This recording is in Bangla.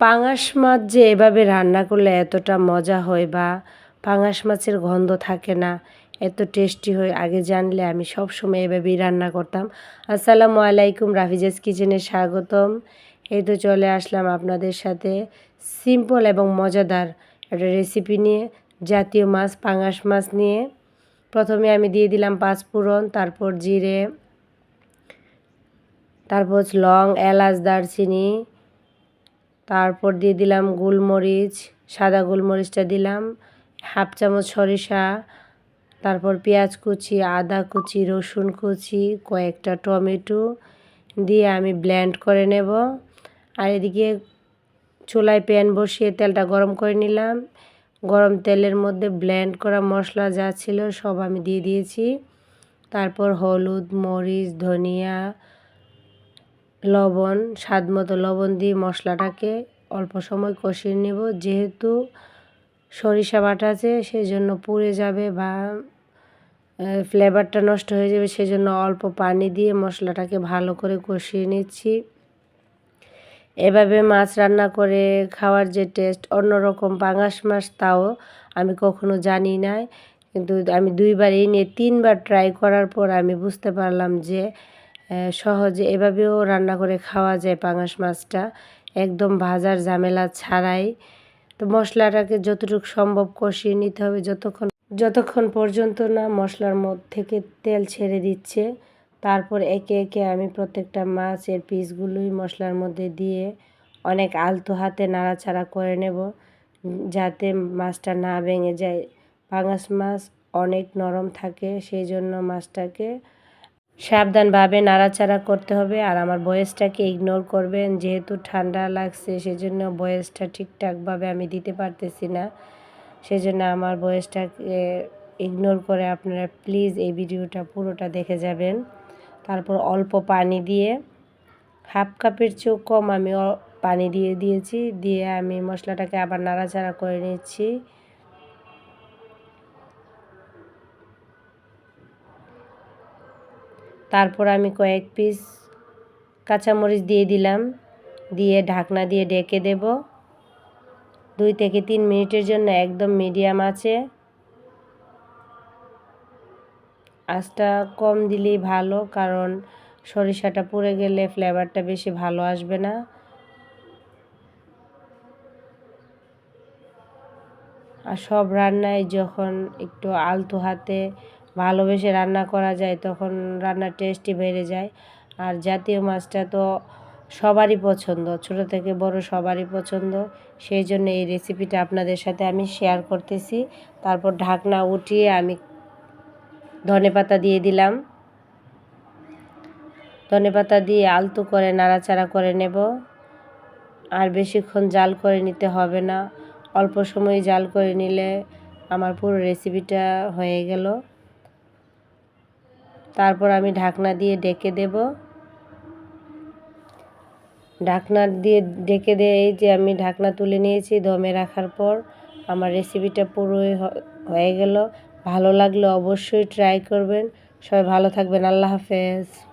পাঙাশ মাছ যে এভাবে রান্না করলে এতটা মজা হয় বা পাঙাশ মাছের গন্ধ থাকে না, এত টেস্টি হয়, আগে জানলে আমি সব সময় এভাবেই রান্না করতাম। আসসালামু আলাইকুম, রাফিজাস কিচেনে স্বাগতম। এই তো চলে আসলাম আপনাদের সাথে সিম্পল এবং মজাদার একটা রেসিপি নিয়ে, জাতীয় মাছ, পাঙাশ মাছ নিয়ে। প্রথমে আমি দিয়ে দিলাম পাঁচফোড়ন, তারপর জিরে, তারপর লং, এলাচ, দারচিনি তারপর দিয়ে দিলাম গোলমরিচ, সাদা গোলমরিচটা দিলাম, হাফ চামচ সরিষা, তারপর পেঁয়াজ কুচি, আদা কুচি, রসুন কুচি, কয়েকটা টমেটো দিয়ে আমি ব্ল্যান্ড করে নেব। আর এদিকে চুলায় প্যান বসিয়ে তেলটা গরম করে নিলাম। গরম তেলের মধ্যে ব্ল্যান্ড করা মশলা যা ছিল সব আমি দিয়ে দিয়েছি। তারপর হলুদ, মরিচ, ধনিয়া লবণ, স্বাদ মতো লবণ দিয়ে মশলাটাকে অল্প সময় কষিয়ে নেব। যেহেতু সরিষা বাটা আছে সেই জন্য পুড়ে যাবে বা ফ্লেভারটা নষ্ট হয়ে যাবে, সেজন্য অল্প পানি দিয়ে মশলাটাকে ভালো করে কষিয়ে নিচ্ছি। এভাবে মাছ রান্না করে খাওয়ার যে টেস্ট অন্যরকম পাঙাশ মাছ, তাও আমি কখনো জানি নাই। কিন্তু আমি দুইবার এই নিয়ে তিনবার ট্রাই করার পর আমি বুঝতে পারলাম যে সহজে এভাবেও রান্না করে খাওয়া যায় পাঙাশ মাছটা। একদম ভাজার ঝামেলা ছাড়াই। তো মশলাটাকে যতটুকু সম্ভব কষিয়ে নিতে হবে যতক্ষণ যতক্ষণ পর্যন্ত না মশলার মধ্যে থেকে তেল ছেড়ে দিচ্ছে। তারপর একে একে আমি প্রত্যেকটা মাছের পিসগুলোই মশলার মধ্যে দিয়ে অনেক আলতো হাতে নাড়াচাড়া করে নেব, যাতে মাছটা না ভেঙে যায়। পাঙাশ মাছ অনেক নরম থাকে, সেই জন্য মাছটাকে সাবধানভাবে নাড়াচাড়া করতে হবে আর আমার বয়েসটাকে ইগনোর করবেন। যেহেতু ঠান্ডা লাগছে, সেজন্য বয়েসটা ঠিকঠাকভাবে আমি দিতে পারতেছি না। সেজন্য আমার বয়েসটাকে ইগনোর করে আপনারা প্লিজ এই ভিডিওটা পুরোটা দেখে যাবেন। তারপর অল্প পানি দিয়ে হাফ কাপের চেয়েও কম আমি পানি দিয়ে দিয়েছি। দিয়ে আমি মশলাটাকে আবার নাড়াচাড়া করে নিচ্ছি। তারপর আমি কয়েক পিস কাঁচামরিচ দিয়ে দিলাম, দিয়ে ঢাকনা দিয়ে ডেকে দেব। দুই থেকে তিন মিনিটের জন্য একদম মিডিয়াম আছে। আঁচটা কম দিলেই ভালো, কারণ সরিষাটা পুড়ে গেলে ফ্লেভারটা বেশি ভালো আসবে না। আর সব রান্নায় যখন একটু আলতো হাতে ভালোবেসে রান্না করা যায়, তখন রান্নার টেস্টই বেড়ে যায়। আর জাতীয় মাছটা তো সবারই পছন্দ, ছোট থেকে বড় সবারই পছন্দ। সেই জন্য এই রেসিপিটা আপনাদের সাথে আমি শেয়ার করতেছি। তারপর ঢাকনা উঠিয়ে আমি ধনে পাতা দিয়ে দিলাম। ধনে পাতা দিয়ে আলতো করে নাড়াচাড়া করে নেব। আর বেশিক্ষণ জাল করে নিতে হবে না। অল্প সময় জাল করে নিলে আমার পুরো রেসিপিটা হয়ে গেল। তারপর আমি ঢাকনা দিয়ে ডেকে দেব। ঢাকনা দিয়ে ডেকে দিয়ে এই যে আমি ঢাকনা তুলে নিয়েছি দমে রাখার পর আমার রেসিপিটা পুরোই হয়ে গেল। ভালো লাগলে অবশ্যই ট্রাই করবেন। সবাই ভালো থাকবেন। আল্লাহ হাফেজ।